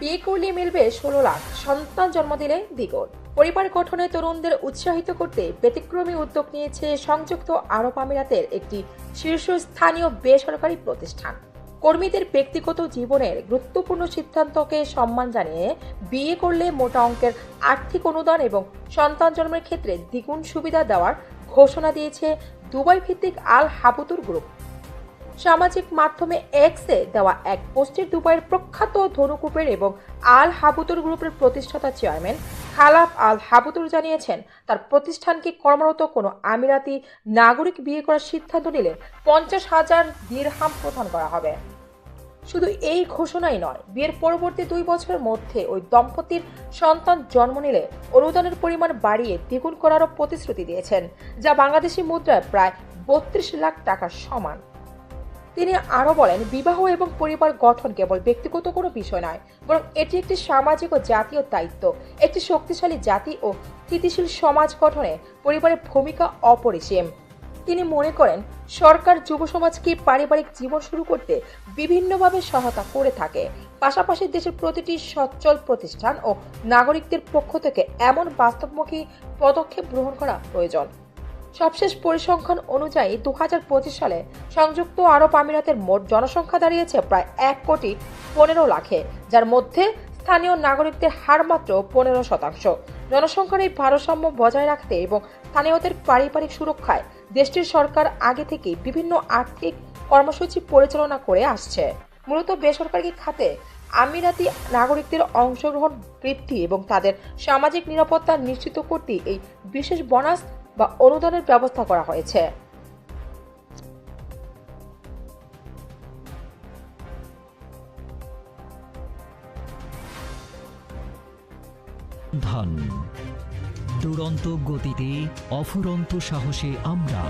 বিয়ে করলে মিলবে ষোলো লাখ। সন্তান জন্ম দিলে দ্বিগুণ। পরিবার গঠনে তরুণদের উৎসাহিত করতে ব্যতিক্রমী উদ্যোগ নিয়েছে সংযুক্ত আরব আমিরাতের একটি শীর্ষস্থানীয় বেসরকারি প্রতিষ্ঠান। কর্মীদের ব্যক্তিগত জীবনের গুরুত্বপূর্ণ সিদ্ধান্তকে সম্মান জানিয়ে বিয়ে করলে মোটা অঙ্কের আর্থিক অনুদান এবং সন্তান জন্মের ক্ষেত্রে দ্বিগুণ সুবিধা দেওয়ার ঘোষণা দিয়েছে দুবাই ভিত্তিক আল হাবুতুর গ্রুপ। সামাজিক মাধ্যমে এক্সে দেওয়া এক পোস্টে দুবাইয়ের প্রখ্যাত ধনুকুপের এবং আল হাবুতুর গ্রুপের প্রতিষ্ঠাতা চেয়ারম্যান খালাফ আল হাবুতুর জানিয়েছেন, তার প্রতিষ্ঠানকে কর্মরত কোনো আমিরাতি নাগরিক বিয়ে করার সিদ্ধান্ত নিলে পঞ্চাশ হাজার দিরহাম প্রদান করা হবে। শুধু এই ঘোষণাই নয়, বিয়ের পরবর্তী দুই বছরের মধ্যে ওই দম্পতির সন্তান জন্ম নিলে অনুদানের পরিমাণ বাড়িয়ে দ্বিগুণ করারও প্রতিশ্রুতি দিয়েছেন, যা বাংলাদেশি মুদ্রায় প্রায় বত্রিশ লাখ টাকার সমান। তিনি আরও বলেন, বিবাহ এবং পরিবার গঠন কেবল ব্যক্তিগত কোনো বিষয় নয়, বরং এটি একটি সামাজিক ও জাতীয় দায়িত্ব। একটি শক্তিশালী জাতি ও স্থিতিশীল সমাজ গঠনে পরিবারের ভূমিকা অপরিসীম। তিনি মনে করেন, সরকার যুব সমাজকে পারিবারিক জীবন শুরু করতে বিভিন্নভাবে সহায়তা করে থাকে। পাশাপাশি দেশের প্রতিটি সচ্ছল প্রতিষ্ঠান ও নাগরিকদের পক্ষ থেকে এমন বাস্তবমুখী পদক্ষেপ গ্রহণ করা প্রয়োজন। সবশেষ পরিসংখ্যান অনুযায়ী দু হাজার পঁচিশ সালে সংযুক্ত আরব আমিরাতের মোট জনসংখ্যা দাঁড়িয়েছে প্রায় এক কোটি পনেরো লাখে, যার মধ্যে স্থানীয় নাগরিকদের হার মাত্র পনেরো শতাংশ। জনসংখ্যার এই ভারসাম্য বজায় রাখতে এবং স্থানীয়দের পারিবারিক সুরক্ষায় দেশটির সরকার আগে থেকেই বিভিন্ন আর্থিক কর্মসূচি পরিচালনা করে আসছে। মূলত বেসরকারি খাতে আমিরাতি নাগরিকদের অংশগ্রহণ, বৃদ্ধি এবং তাদের সামাজিক নিরাপত্তা নিশ্চিত করতে এই বিশেষ বোনাস বা অনুদানের ব্যবস্থা করা হয়েছে। ধন। দুরন্ত গতিতে অফুরন্ত সাহসে আমরা